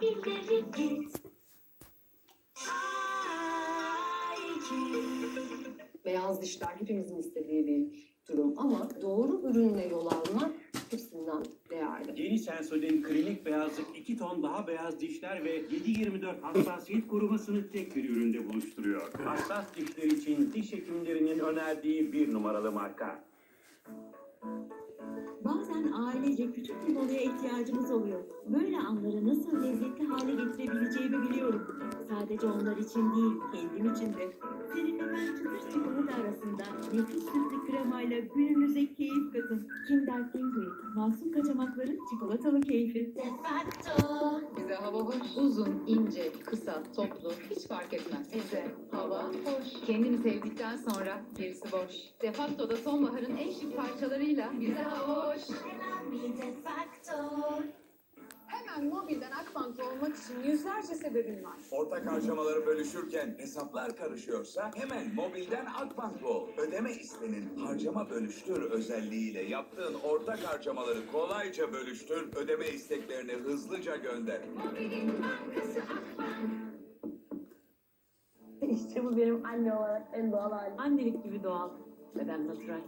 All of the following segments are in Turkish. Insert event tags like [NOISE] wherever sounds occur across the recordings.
git. Beyaz dişler hepimizin istediği bir durum ama doğru ürünle yol almak hepsinden değerli. Yeni Sensodyne klinik beyazlık 2 ton daha beyaz dişler ve 7-24 hassasiyet korumasını tek bir üründe buluşturuyor. Hassas dişler için diş hekimlerinin önerdiği bir numaralı marka. Bazen ailece küçük bir molaya ihtiyacımız oluyor. Böyle anları nasıl lezzetli hale getirebileceğimi biliyorum. Sadece onlar için değil, kendim için de. Serinlemen çıtır çikolata arasında nefis sütlü kremayla gününüze keyif katın. Kinder Pingui, masum kaçamakların çikolatalı keyfi. Defacto. Bize hava hoş. Uzun, ince, kısa, toplu hiç fark etmez. Bize hava hoş. Kendini sevdikten sonra gerisi boş. Defacto'da sonbaharın en şık parçalarıyla bize hava hoş. Hemen bir defacto. Hemen mobilden Akbank'ta olmak için yüzlerce sebebim var. Ortak harcamaları bölüşürken hesaplar karışıyorsa hemen mobilden Akbank ol. Ödeme istenin harcama bölüştür özelliğiyle yaptığın ortak harcamaları kolayca bölüştür, ödeme isteklerini hızlıca gönder. Mobilin bankası Akbank. İşte bu benim anne olarak en doğal halim. Annelik gibi doğal. Neden natural?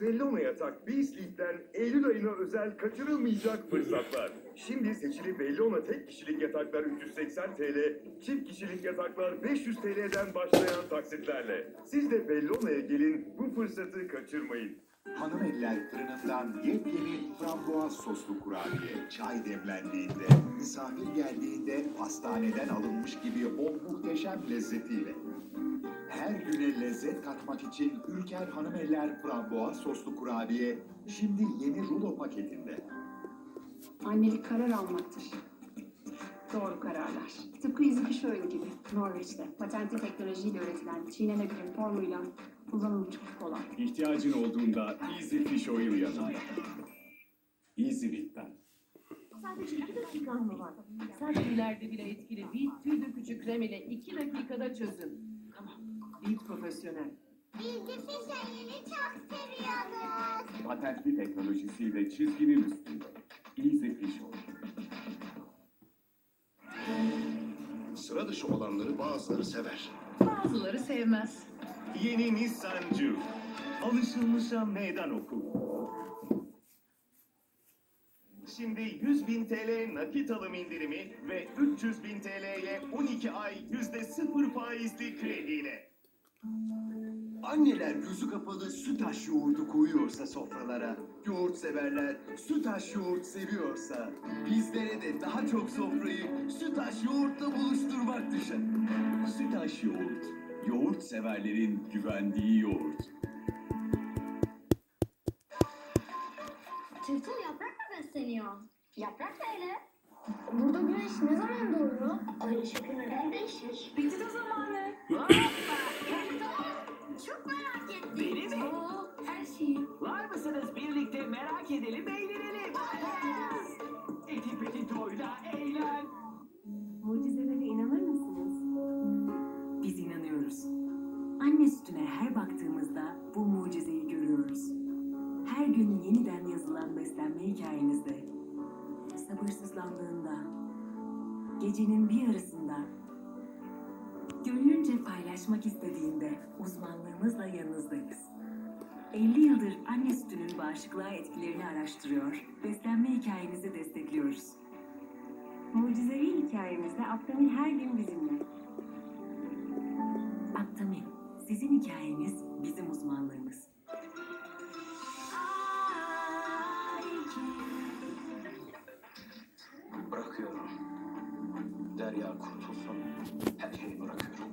Bellona Yatak B-Sleep'ten Eylül ayına özel kaçırılmayacak fırsatlar. Şimdi seçili Bellona tek kişilik yataklar 380 TL, çift kişilik yataklar 500 TL'den başlayan taksitlerle. Siz de Bellona'ya gelin bu fırsatı kaçırmayın. Hanım eller fırınından yepyeni frambuaz soslu kurabiye. Çay demlendiğinde, misafir geldiğinde pastaneden alınmış gibi o muhteşem lezzetiyle. Her güne lezzet katmak için Ülker Hanım eller frambuaz soslu kurabiye şimdi yeni rulo paketinde. Annelik karar almaktır. Doğru kararlar. Tıpkı izi şöyle gibi Norveç'te patentli teknolojiyle üretilen çiğnenebilir formuyla kullanılmış kola. İhtiyacın olduğunda Easy Fish Oil yanında. Easy Bit'ten. Sadece iki dakika mı var? Saç tüylerde bile etkili bir tüy dökücü krem ile iki dakikada çözün. Bir profesyonel. Bilgi fişeğini çok seviyoruz. Patentli teknolojisiyle çizginin üstünde. Easy Fish Oil. Sıra dışı olanları bazıları sever. Bazıları sevmez. Yeni Nissan Juke. Alışılmışa meydan oku. Şimdi 100 bin TL nakit alım indirimi ve 300 bin TL'ye 12 ay %0 faizli krediyle. Anneler gözü kapalı sütaş yoğurdu koyuyorsa sofralara, yoğurt severler sütaş yoğurt seviyorsa, bizlere de daha çok sofrayı sütaş yoğurtla buluşturmak düşer. Sütaş yoğurt, yoğurt severlerin güvendiği yoğurt. Tırtıl yaprak mı besleniyor? Yaprak neyle? Burada güneş ne zaman doğuyor? Ay ışık neden değişir? Bitti zamanı. [LAUGHS] Çok merak ettim. Beni mi? Oo, her şeyi. Var mısınız birlikte merak edelim, eğlenelim. Eti peti toyla eğlen. Mucizelere inanır mısınız? Biz inanıyoruz. Anne sütüne her baktığımızda bu mucizeyi görüyoruz. Her gün yeniden yazılan beslenme hikayenizde, sabırsızlandığında, gecenin bir yarısında, gönlünce paylaşmak istediğinde uzmanlığımızla yanınızdayız. 50 yıldır anne sütünün bağışıklığa etkilerini araştırıyor, beslenme hikayenizi destekliyoruz. Mucizevi hikayemizde Aptamin her gün bizimle. Aptamin, sizin hikayeniz bizim uzmanlığımız. Bırakıyorum. Derya kurtulsun. Her şeyi bırakıyorum.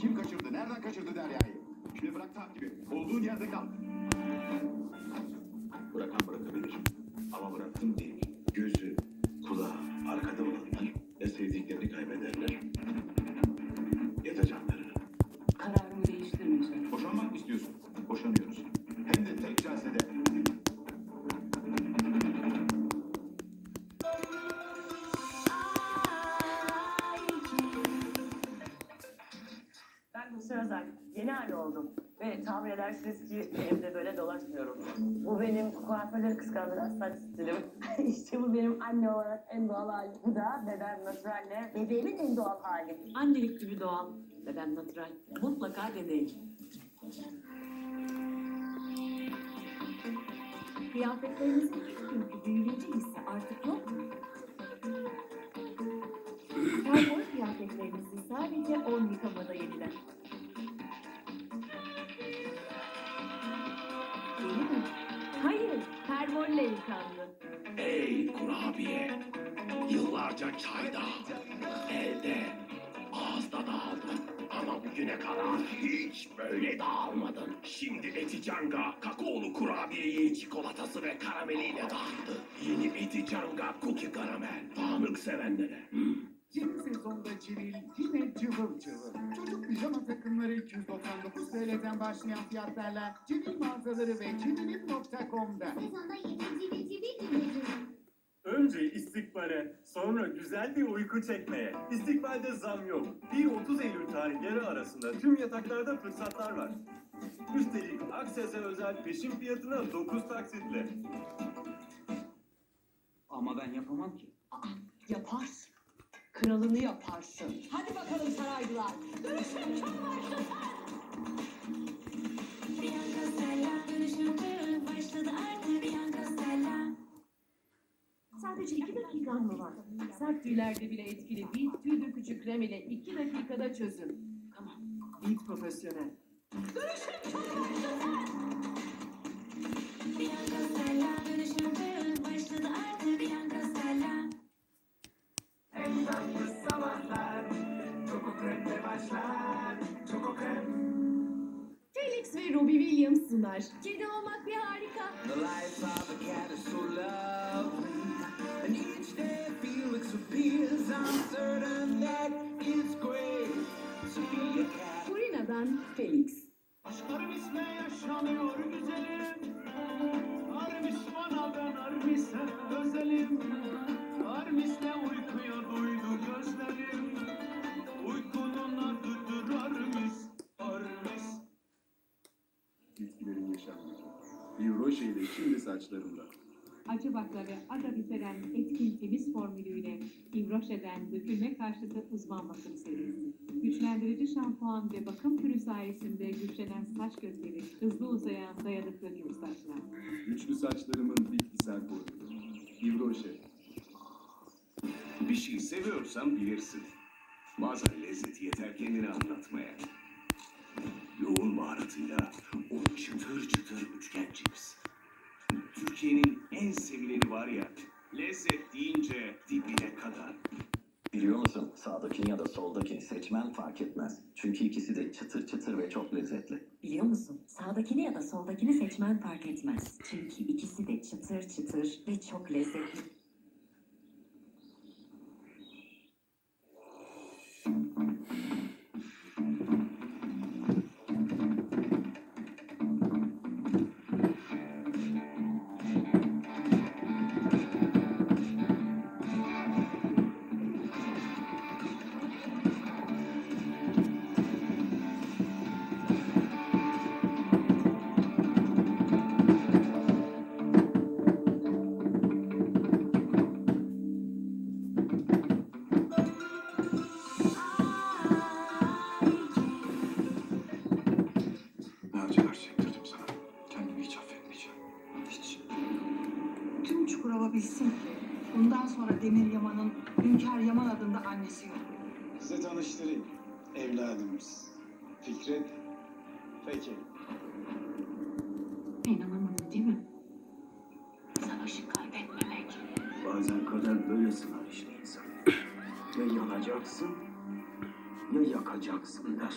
Kim kaçırdı? Nereden kaçırdı Derya'yı? Şimdi bırak takibi. Olduğun yerde kal. Tahmin edersiniz ki evde böyle dolaşmıyorum. Bu benim kuaförleri kıskandıran saç stilim. [LAUGHS] işte bu benim anne olarak en doğal halim. Bu da bebem naturalle bebeğimin en doğal hali. Annelik gibi doğal. Bebem natural. Mutlaka deneyin. Kıyafetlerinizin bugünkü büyüleyici hissi artık yok mu? Pergol kıyafetlerinizi sadece 10 yıkamada yeniler. Pergolle yıkandı. Ey kurabiye! Yıllarca çayda, elde, ağızda dağıldın. Ama bugüne kadar hiç böyle dağılmadın. Şimdi Eticanga kakaolu kurabiyeyi çikolatası ve karameliyle dağıttı. Yeni Eticanga cookie karamel. Dağınık sevenlere. Hmm. Yeni sezonda Civil yine cıvıl cıvıl. Çocuk pijama takımları 299 TL'den başlayan fiyatlarla Civil mağazaları ve civil.com'da. Sezonda sonra güzel bir uyku çekmeye. İstikbalde zam yok. 1-30 Eylül tarihleri arasında tüm yataklarda fırsatlar var. Üstelik Akses'e özel peşin fiyatına 9 taksitle. Ama ben yapamam ki. Yaparsın. Kralını yaparsın. Hadi bakalım saraylılar. Dönüşüm çok başlasın. 2 dakikan mı var? Sert tüylerde bile etkili Beat tüy dökücü krem ile 2 dakikada çözün. Tamam. Beat profesyonel. Dönüşüm çok Krem. Felix ve Robbie Williams sunar. Kedi olmak bir harika. The life of a cat is so lovely, each day Felix appears. I'm certain that it's great to be a cat. Purina'dan Felix. Aşklarımızla yaşanıyor güzelim. Armis bana ben Armis'e özelim. Armis'le uykuya duydu gözlerim. Uykunun adıdır Armis. Armis. Bitkilerin yaşamları. Bir roje ile şimdi saçlarımda. Acı baklava ada bitiren etkin temiz formülüyle Ivroşe'den dökülme karşıtı uzman bakım serisi. Güçlendirici şampuan ve bakım kürü sayesinde güçlenen saç kökleri, hızlı uzayan dayanıklı gür saçlar. Güçlü saçlarımın bitkisel formülü. Ivroje. Bir şey seviyorsan bilirsin. Bazen lezzeti yeter kendini anlatmaya. Yoğun baharatıyla o çıtır çıtır üçgen cips. Türkiye'nin en sevileni var ya, lezzet deyince dibine kadar. Biliyor musun sağdakini ya da soldakini seçmen fark etmez. Çünkü ikisi de çıtır çıtır ve çok lezzetli. Biliyor musun? Sağdakini ya da soldakini seçmen fark etmez. Çünkü ikisi de çıtır çıtır ve çok lezzetli. Bilsin ki bundan sonra Demir Yaman'ın Hünkar Yaman adında annesi yok. Size tanıştırayım. Evladımız. Fikret. Peki. İnanamadın değil mi? Savaşı kaybetmemek. Bazen kader böyle sınar işte insan. [CLEARS THROAT] ya yanacaksın ya yakacaksın der.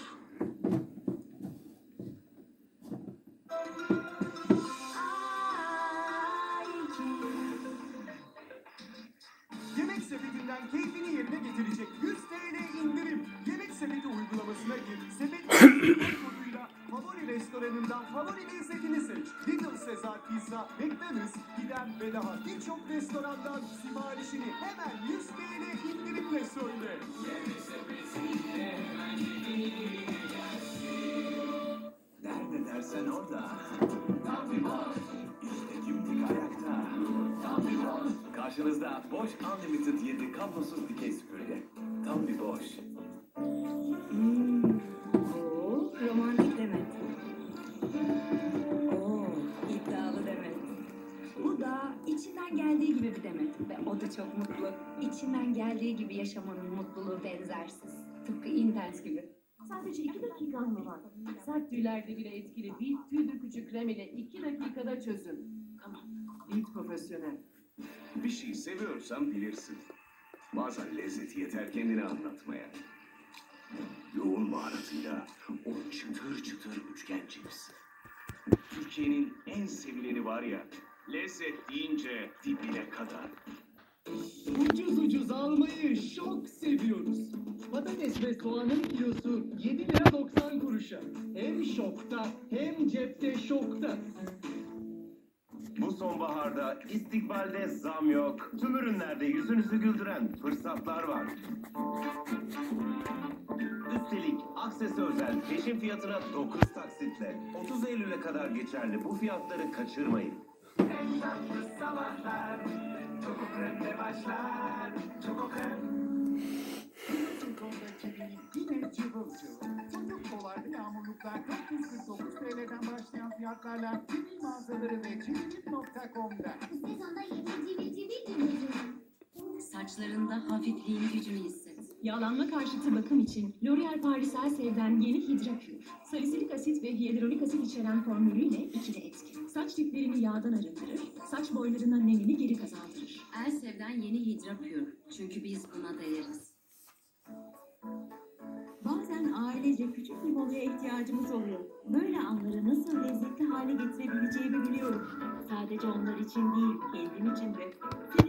Birçok restorandan siparişini hemen 100 TL indirimle söyle. Nerede sen orada. Tam bir boş. İşte Cimdik ayakta. Karşınızda Bosch Unlimited 7 kablosuz dikey süpürge. Tam bir boş. İçinden geldiği gibi bir Demet. Ve o da çok mutlu. İçinden geldiği gibi yaşamanın mutluluğu benzersiz. Tıpkı Intens gibi. Sadece iki dakikan mı var? Sert tüylerde bile etkili değil. Tüy dökücü krem ile iki dakikada çözüm. Tamam. Bit profesyonel. Bir şey seviyorsan bilirsin. Bazen lezzeti yeter kendini anlatmaya. Yoğun baharatıyla o çıtır çıtır üçgen cips. Türkiye'nin en sevileni var ya, lezzet deyince dibine kadar. Ucuz ucuz almayı çok seviyoruz. Patates ve soğanın kilosu 7 lira 90 kuruşa. Hem şokta hem cepte şokta. Bu sonbaharda istikbalde zam yok. Tüm ürünlerde yüzünüzü güldüren fırsatlar var. Üstelik Akses'e özel peşin fiyatına 9 taksitle 30 Eylül'e kadar geçerli bu fiyatları kaçırmayın. Sabahlar, Çoko Krem'de başlar. Çoko Krem. Yine cıvıl cıvıl. Çocuk kolaylı yağmurluklar 449 TL'den başlayan fiyatlarla TV mağazaları ve civicip.com'da. Bu sezonda yeni civil civil ürünüm. Saçlarında hafifliğin gücünü hisset. Yağlanma karşıtı bakım için L'Oreal Paris Elsev'den yeni Pure. Salisilik asit ve hyaluronik asit içeren formülüyle ikili. Saç diplerini yağdan arındırır, saç boylarına nemini geri kazandırır. Elsev'den yeni Pure. Çünkü biz buna değeriz. Bazen ailece küçük bir molaya ihtiyacımız oluyor. Böyle anları nasıl lezzetli hale getirebileceğimi biliyorum. Sadece onlar için değil, kendim için de. Seninle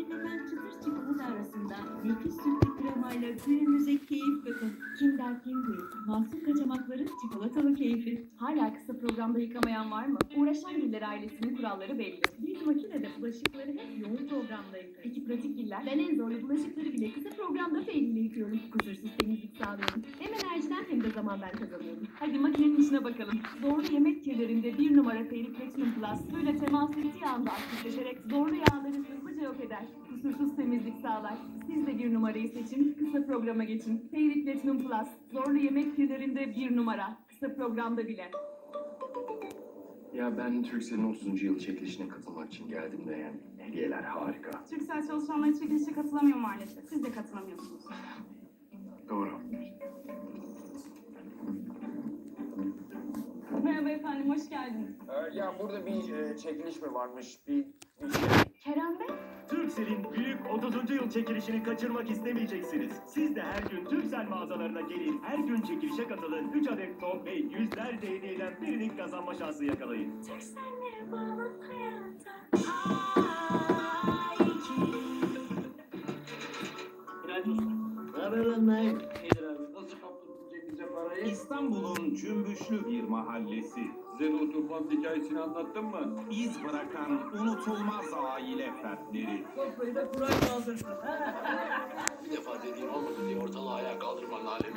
çikolata arasında nefis sütlü kremayla günümüze keyif katın. Kinder Pingui, mahsul kaçamakların çikolatalı keyfi. Hala kısa programda yıkamayan var mı? Uğraşan Giller ailesinin kuralları belli. Bir makinede bulaşıkları hep yoğun programda yıkar. Peki pratik Giller? Ben en zorlu bulaşıkları bile kısa programda feyliyle yıkıyorum. Kusursuz temizlik sağlıyorum. Hem enerjiden hem de zamandan kazanıyorum. Hadi makinenin içine bakalım. Zorlu yemek kirlerinde bir numara Fairy Platinum Plus suyla temas ettiği anda aktifleşerek zorlu yağları hızlıca yok eder. Kusursuz temizlik sağlar. Siz de bir numarayı seçin, kısa programa geçin. Fairy Platinum Plus, zorlu yemek kirlerinde bir numara. Kısa programda bile. Ya ben Türkcell'in 30. yıl çekilişine katılmak için geldim de yani. Hediyeler harika. Türksel çalışanları çekilişe katılamıyor maalesef. Siz de katılamıyorsunuz. Doğru. Merhaba efendim, hoş geldiniz. ya burada bir e, çekiliş mi varmış? Bir, Kerem Bey, Turkcell'in büyük 30. yıl çekilişini kaçırmak istemeyeceksiniz. Siz de her gün Turkcell mağazalarına gelin, her gün çekilişe katılın, 3 adet top ve yüzlerce hediyeden birini kazanma şansı yakalayın. Hayata. İstanbul'un cümbüşlü bir mahallesi. Size o tufan hikayesini anlattın mı? İz bırakan unutulmaz aile fertleri. Sofrayı da Kur'an kaldırsın. Bir defa dediğin olmadı diye ortalığı ayağa kaldırmanın alemi